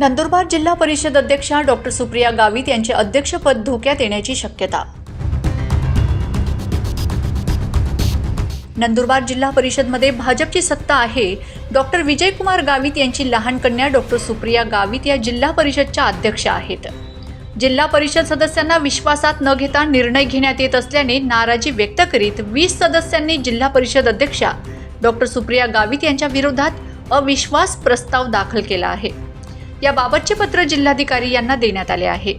नंदुरबार जिल्हा परिषद अध्यक्षा डॉक्टर सुप्रिया गावित यांचे अध्यक्षपद धोक्यात येण्याची शक्यता. नंदुरबार जिल्हा परिषदमध्ये भाजपची सत्ता आहे. डॉक्टर विजयकुमार गावित यांची लहान कन्या डॉक्टर सुप्रिया गावित या जिल्हा परिषदच्या अध्यक्षा आहेत. जिल्हा परिषद सदस्यांना विश्वासात न घेता निर्णय घेण्यात येत असल्याने नाराजी व्यक्त करीत वीस सदस्यांनी जिल्हा परिषद अध्यक्षा डॉक्टर सुप्रिया गावित यांच्या विरोधात अविश्वास प्रस्ताव दाखल केला आहे. याबाबतचे पत्र जिल्हाधिकारी यांना देण्यात आले आहे.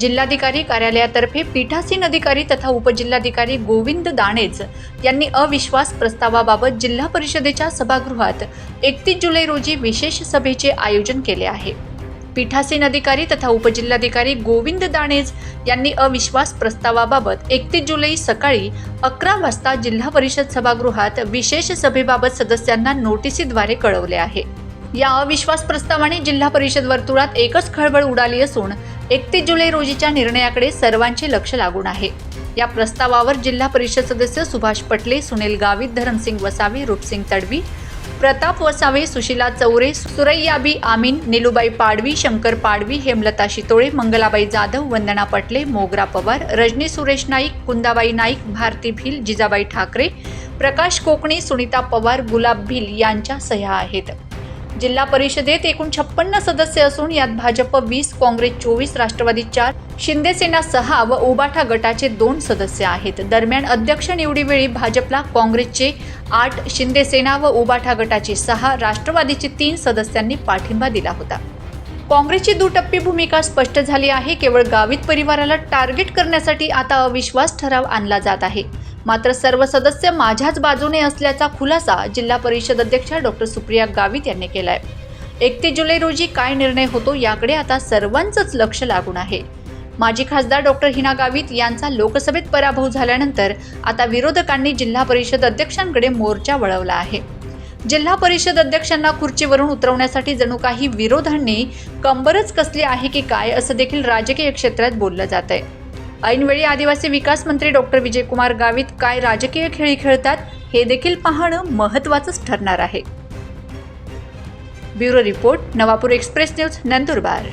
जिल्हाधिकारी कार्यालयातर्फे पीठासीन अधिकारी तथा उपजिल्हाधिकारी गोविंद दाणेज यांनी अविश्वास प्रस्तावाबाबत जिल्हा परिषदेच्या सभागृहात एकतीस जुलै रोजी विशेष सभेचे आयोजन केले आहे. पीठासीन अधिकारी तथा उपजिल्हाधिकारी गोविंद दाणेज यांनी अविश्वास प्रस्तावाबाबत एकतीस जुलै सकाळी अकरा वाजता जिल्हा परिषद सभागृहात विशेष सभेबाबत सदस्यांना नोटिसीद्वारे कळवले आहे. या अविश्वास प्रस्तावाने जिल्हा परिषद वर्तुळात एकच खळबळ उडाली असून एकतीस जुलै रोजीच्या निर्णयाकडे सर्वांचे लक्ष लागून आहे. या प्रस्तावावर जिल्हा परिषद सदस्य सुभाष पटले सुनील गावित धरमसिंग वसावे रूपसिंग तडवी प्रताप वसावे सुशिला चौरे सुरैयाबी आमीन निलुबाई पाडवी शंकर पाडवी हेमलता शितोळे मंगलाबाई जाधव वंदना पटले मोगरा पवार रजनी सुरेश नाईक कुंदाबाई नाईक भारती भिल जिजाबाई ठाकरे प्रकाश कोकणे सुनीता पवार गुलाब भिल यांच्या सह्या आहेत. जिल्हा परिषदेत एकूण छप्पन्न सदस्य असून यात भाजप वीस काँग्रेस चोवीस राष्ट्रवादी चार शिंदेसेना सहा व उबाठा गटाचे दोन सदस्य आहेत. दरम्यान अध्यक्ष निवडीवेळी भाजपला काँग्रेसचे आठ शिंदेसेना व उबाठा गटाचे सहा राष्ट्रवादीचे तीन सदस्यांनी पाठिंबा दिला होता. काँग्रेसची दुटप्पी भूमिका स्पष्ट झाली आहे. केवळ गावित परिवाराला टार्गेट करण्यासाठी आता अविश्वास ठराव आणला जात आहे. मात्र सर्व सदस्य माझ्याच बाजूने असल्याचा खुलासा जिल्हा परिषद अध्यक्षा डॉक्टर सुप्रिया गावित यांनी केलाय. एकतीस जुलै रोजी काय निर्णय होतो याकडे आता सर्वांचंच लक्ष लागून आहे. माजी खासदार डॉक्टर हिना गावित यांचा लोकसभेत पराभव झाल्यानंतर आता विरोधकांनी जिल्हा परिषद अध्यक्षांकडे मोर्चा वळवला आहे. जिल्हा परिषद अध्यक्षांना खुर्चीवरून उतरवण्यासाठी जणू काही विरोधांनी कंबरच कसली आहे की काय असं देखील राजकीय क्षेत्रात बोललं जात आहे ऐनवेळी आदिवासी विकास मंत्री डॉक्टर विजयकुमार गावित काय राजकीय खेळी खेळतात हे देखील पाहणं महत्त्वाचंच ठरणार आहे. Bureau report Navapur express news Nandurbar.